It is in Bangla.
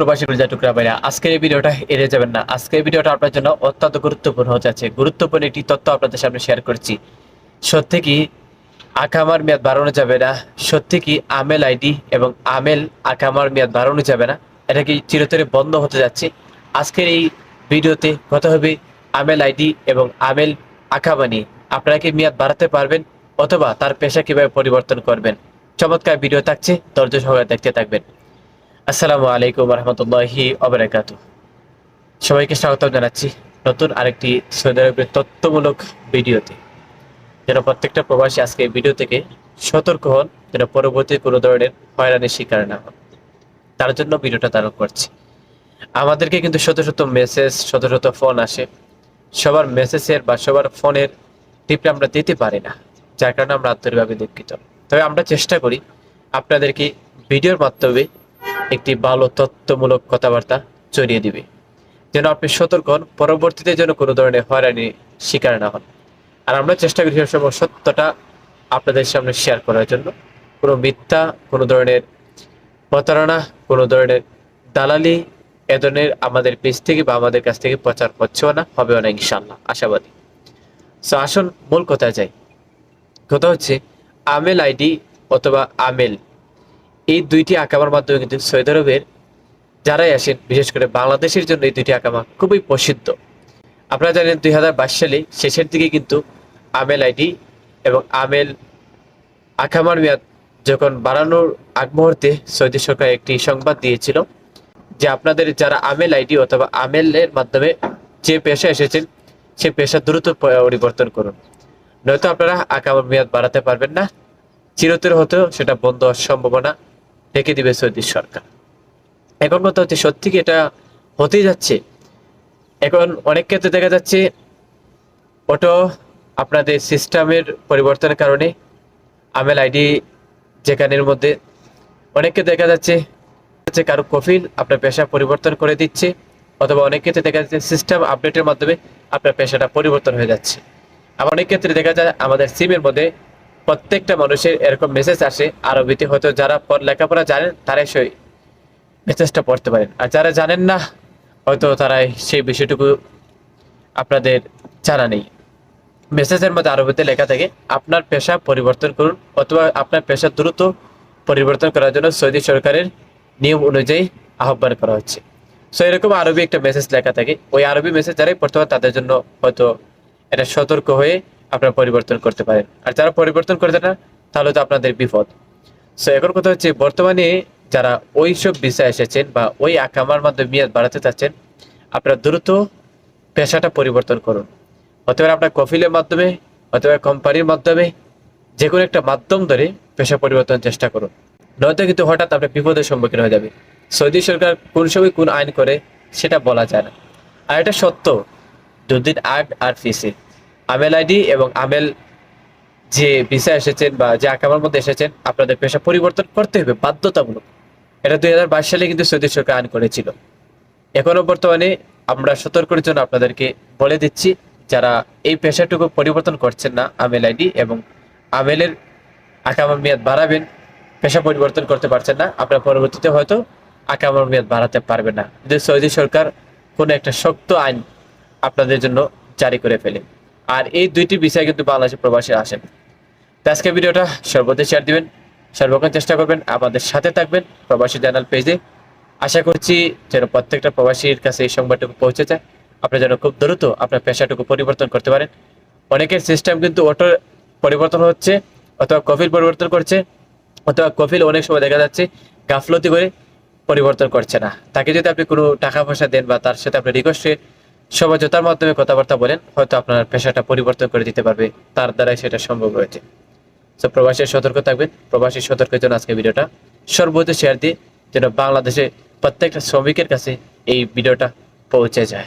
প্রবাসী গুলজা টুকরা ভাইরা, আজকের এই ভিডিওটা এড়িয়ে যাবেন না। আজকের ভিডিওটা আপনার জন্য অত্যন্ত গুরুত্বপূর্ণ হতে যাচ্ছে। গুরুত্বপূর্ণ একটি তথ্য আপনাদের সামনে শেয়ার করছি। সত্যি কি আকামার মেয়াদ বাড়ানো যাবে না? সত্যি কি আমেল আইডি এবং আমেল আকামার মেয়াদ বাড়ানো যাবে না? এটা কি চিরতরে বন্ধ হতে যাচ্ছে? আজকের এই ভিডিওতে কথা হবে আমেল আইডি এবং আমেল আকামা নিয়ে। আপনারা কি মেয়াদ বাড়াতে পারবেন অথবা তার পেশা কীভাবে পরিবর্তন করবেন? চমৎকার ভিডিও থাকছে, ধৈর্য সহকারে দেখতে থাকবেন। আসসালামু আলাইকুম রহমতুল্লাহি অবরাকাতু সবাইকে স্বাগত জানাচ্ছি নতুন আরেকটি সৌদি আরবের তথ্যমূলক ভিডিওতে। যেন প্রত্যেকটা প্রবাসী আজকে এই ভিডিও থেকে সতর্ক হন, যেন পরবর্তী কোনো ধরনের হয়রানির শিকার না হন। তার জন্য ভিডিওটা ধারণ করছি। আমাদেরকে কিন্তু শত শত মেসেজ শত শত ফোন আসে। সবার মেসেজের বা সবার ফোনের টিপটা আমরা দিতে পারি না, যার কারণে আমরা আন্তরিকভাবে দুঃখিত। তবে আমরা চেষ্টা করি আপনাদেরকে ভিডিওর মাধ্যমে একটি ভালো তত্ত্বমূলক কথাবার্তা ছড়িয়ে দিবে। যেন আপনি সতর্ক হন, পরবর্তীতে যেন কোনো ধরনের হয়রানি শিকার না হন। আর আমরা চেষ্টা করি সবসময় সত্যটা আপনাদের সামনে শেয়ার করার জন্য। কোনো মিথ্যা, কোনো ধরনের প্রতারণা, কোনো ধরনের দালালি এ ধরনের আমাদের পেজ থেকে বা আমাদের কাছ থেকে প্রচার হচ্ছেও না, হবেও না ইনশাল্লাহ আশাবাদী। সো আসুন, মূল কথা যাই। কথা হচ্ছে, আমেল আইডি অথবা আমেল এই দুইটি আকামার মাধ্যমে কিন্তু সৌদি আরবের যারাই আসেন, বিশেষ করে বাংলাদেশের জন্য এই দুইটি আকামা খুবই প্রসিদ্ধ। আপনারা জানেন দুই হাজার বাইশ সালে শেষের দিকে কিন্তু আমেল আইডি এবং আমেল আকামার মেয়াদ যখন বাড়ানোর আগ মুহূর্তে সৌদি সরকার একটি সংবাদ দিয়েছিল যে আপনাদের যারা আমেল আইডি অথবা আমেলের মাধ্যমে যে পেশা এসেছেন, সে পেশা দ্রুত পরিবর্তন করুন। নয়তো আপনারা আকামার মেয়াদ বাড়াতে পারবেন না, চিরতর হতেও সেটা বন্ধ হওয়ার সম্ভাবনা রেখে দিবে সৌদি সরকার। এখন কথা হচ্ছে, সত্যি কি এটা হতেই যাচ্ছে? এখন অনেক ক্ষেত্রে দেখা যাচ্ছে, অটো আপনাদের সিস্টেমের পরিবর্তনের কারণে আমেল আইডি যেখানের মধ্যে অনেককে দেখা যাচ্ছে কারও কফিল আপনার পেশা পরিবর্তন করে দিচ্ছে, অথবা অনেক ক্ষেত্রে দেখা যাচ্ছে সিস্টেম আপডেটের মাধ্যমে আপনার পেশাটা পরিবর্তন হয়ে যাচ্ছে। আবার অনেক ক্ষেত্রে দেখা যায়, আমাদের সিমের মধ্যে প্রত্যেকটা মানুষের এরকম মেসেজ আসে আরবিতে। হয়তো যারা পড়- লেখাপড়া জানেন, তারাই সেই মেসেজটা পড়তে পারেন। আর যারা জানেন না, হয়তো তারা সেই বিষয়টুকু আপনাদের জানা নেই। মেসেজের মধ্যে আরবিতে লেখা থাকে, আপনার পেশা পরিবর্তন করুন অথবা আপনার পেশা দ্রুত পরিবর্তন করার জন্য সৌদি সরকারের নিয়ম অনুযায়ী আহ্বান করা হচ্ছে। সো এরকম আরবি একটা মেসেজ লেখা থাকে। ওই আরবি মেসেজ যারাই পড়তে তাদের জন্য হয়তো এটা সতর্ক হয়ে আপনারা পরিবর্তন করতে পারেন। আর যারা পরিবর্তন করতে না, তাহলে তো আপনাদের বিপদ। সো এখন কথা হচ্ছে, বর্তমানে যারা ওই সব বিষয় এসেছেন বা ওই আকামার মাধ্যমে মেয়াদ বাড়াতে চাচ্ছেন, আপনারা দ্রুত পেশাটা পরিবর্তন করুন। অথবা আপনার কফিলের মাধ্যমে অথবা কোম্পানির মাধ্যমে যে কোনো একটা মাধ্যম ধরে পেশা পরিবর্তনের চেষ্টা করুন। নয়তো কিন্তু হঠাৎ আপনার বিপদের সম্মুখীন হয়ে যাবে। সৌদি সরকার কোন সময় কোন আইন করে, সেটা বলা যায় না। আর এটা সত্য, দুদিন আগ আর ফিসে আমেল আইডি এবং আমেল যে ভিসা এসেছেন বা যে আকামার মধ্যে এসেছেন, আপনাদের পেশা পরিবর্তন করতে হবে বাধ্যতামূলক। এটা দুই হাজার বাইশ সালে কিন্তু সৌদি সরকার আইন করেছিল। এখনও বর্তমানে আমরা সতর্কের জন্য আপনাদেরকে বলে দিচ্ছি, যারা এই পেশাটুকু পরিবর্তন করছেন না আমেল আইডি এবং আমেলের আকামার মেয়াদ বাড়াবেন, পেশা পরিবর্তন করতে পারছেন না, আপনার পরবর্তীতে হয়তো আকামার মেয়াদ বাড়াতে পারবেন না। যদি সৌদি সরকার কোনো একটা শক্ত আইন আপনাদের জন্য জারি করে ফেলে। আর এই দুইটি বিষয় কিন্তু বাংলাদেশের প্রবাসী আসেন। তো আজকে ভিডিওটা সর্বদা শেয়ার দিবেন, সর্বক্ষণ চেষ্টা করবেন, আমাদের সাথে থাকবেন প্রবাসী চ্যানেল পেজে। আশা করছি যেন প্রত্যেকটা প্রবাসীর কাছে এই সংবাদটুকু পৌঁছে যায় আপনি যেন খুব দ্রুত আপনার পেশাটুকু পরিবর্তন করতে পারেন। অনেকের সিস্টেম কিন্তু অটো পরিবর্তন হচ্ছে অথবা কফিল পরিবর্তন করছে, অথবা কফিল অনেক সময় দেখা যাচ্ছে গাফলতি করে পরিবর্তন করছে না। তাকে যদি আপনি কোনো টাকা পয়সা দেন বা তার সাথে আপনি রিকোয়েস্টে সমঝোতার মাধ্যমে কথাবার্তা বলেন, হয়তো আপনার পেশাটা পরিবর্তন করে দিতে পারবে, তার দ্বারাই সেটা সম্ভব হয়েছে। তো প্রবাসী সতর্ক থাকবেন, প্রবাসী সতর্কের জন্য আজকে ভিডিওটা সর্বোচ্চ শেয়ার দিয়ে যেন বাংলাদেশে প্রত্যেকটা শ্রমিকের কাছে এই ভিডিওটা পৌঁছে যায়।